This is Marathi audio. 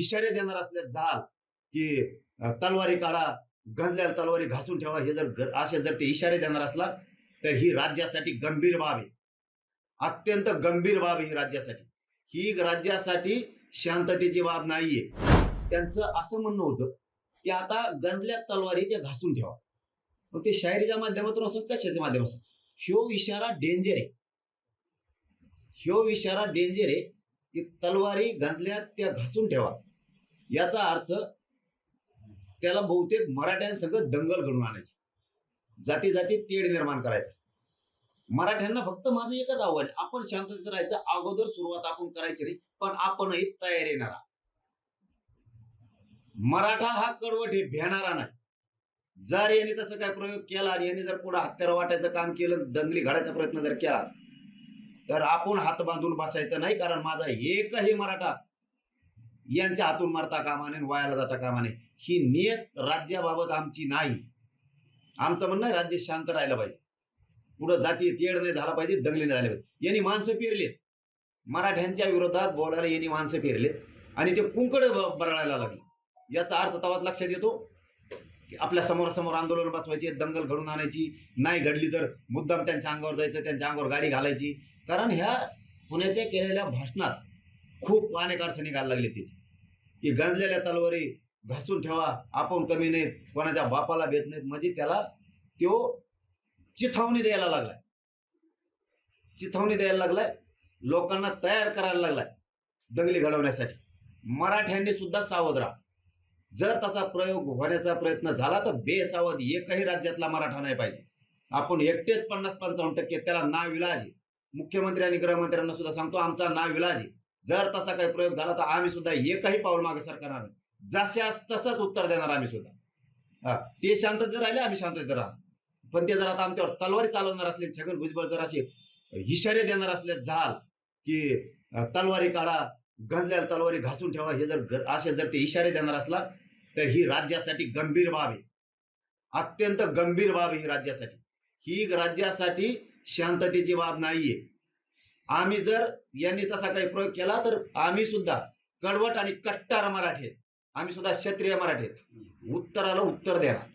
इशारे देणार असल्यास जाल की तलवारी काढा गंजल्याला तलवारी घासून ठेवा हे जर असे जर ते इशारे देणार असला तर ही राज्यासाठी गंभीर बाब आहे. अत्यंत गंभीर बाब आहे ही राज्यासाठी. ही राज्यासाठी शांततेची बाब नाहीये. त्यांचं असं म्हणणं होतं की आता गंजल्या तलवारी त्या घासून ठेवा. मग ते शायरीच्या माध्यमातून असो कशाच्या माध्यमातून ह्यो इशारा डेंजर आहे. ह्यो इशारा डेंजर आहे की तलवारी गंजल्या त्या घासून ठेवा. याचा अर्थ त्याला बहुतेक मराठ्यांसगळं दंगल घडून आणायची. जाती जाती तेढ निर्माण करायचा. मराठ्यांना फक्त माझं एकच आव्हान आपण शांततेत राहायचं अगोदर सुरुवात आपण करायची नाही पण आपणही तयार येणार मराठा हा कडवट हे भेणारा नाही. जर यांनी तसं काय प्रयोग केला आणि याने जर पुढे हत्यार वाटायचं काम केलं दंगली घडायचा प्रयत्न जर केला तर आपण हात बांधून बसायचं नाही कारण माझा एकही मराठा यांच्या हातून मारता कामा नये आणि वायाला जाता कामा नये. ही नियत राज्याबाबत आमची नाही. आमचं म्हणणं आहे राज्य शांत राहिलं पाहिजे. पुढं जाती तेढ नाही झाला पाहिजे दंगली नाही झाले पाहिजे. यांनी माणसं पेरलेत. मराठ्यांच्या विरोधात बोलायला यांनी माणसं पेरलेत. आणि ते कुंकड बरळायला लागले. याचा अर्थ तवाच लक्षात येतो? की आपल्यासमोर समोर आंदोलन बसवायचे दंगल घडून आणायची नाही घडली तर मुद्दाम त्यांच्या अंगावर जायचं त्यांच्या अंगावर गाडी घालायची. कारण ह्या पुण्याच्या केलेल्या भाषणात खूप अनेक अर्थ निघायला लागले त्याची. की गंजलेल्या तलवारी घासून ठेवा आपण कमी नाहीत कोणाच्या बापाला भेट नाहीत. म्हणजे त्याला तो चिथावणी द्यायला लागलाय. चिथावणी द्यायला लागलाय. लोकांना तयार करायला लागलाय. दंगली घडवण्यासाठी. मराठ्यांनी सुद्धा सावध राहा. जर तसा प्रयोग होण्याचा प्रयत्न झाला तर बेसावध एकही राज्यातला मराठा नाही पाहिजे. आपण एकटेच पन्नास पंचावन्न टक्के त्याला नाव विलाज आहे मुख्यमंत्री आणि गृहमंत्र्यांना सुद्धा सांगतो आमचा नाव विलाज आहे जर तसा काही प्रयोग झाला तर आम्ही सुद्धा एकही पाऊल मागे सरकणार नाही. जशास तसंच उत्तर देणार आम्ही सुद्धा. हा ते शांततेत राहिले आम्ही शांततेत राहणार. पण ते जर आता आमच्यावर तलवारी चालवणार असले छगन भुजबळ जर असे इशारे देणार असले झाल की तलवारी काढा गंजल्याला तलवारी घासून ठेवा हे जर असे जर ते इशारे देणार असला तर ही राज्यासाठी गंभीर बाब आहे. अत्यंत गंभीर बाब आहे ही राज्यासाठी. ही राज्यासाठी शांततेची बाब नाहीये. आम्ही जर यांनी तसा काही प्रयोग केला तर आम्ही सुद्धा कडवट आणि कट्टार मराठी आहेत आम्ही सुद्धा क्षत्रिय मराठी आहेत उत्तराला उत्तर देणार.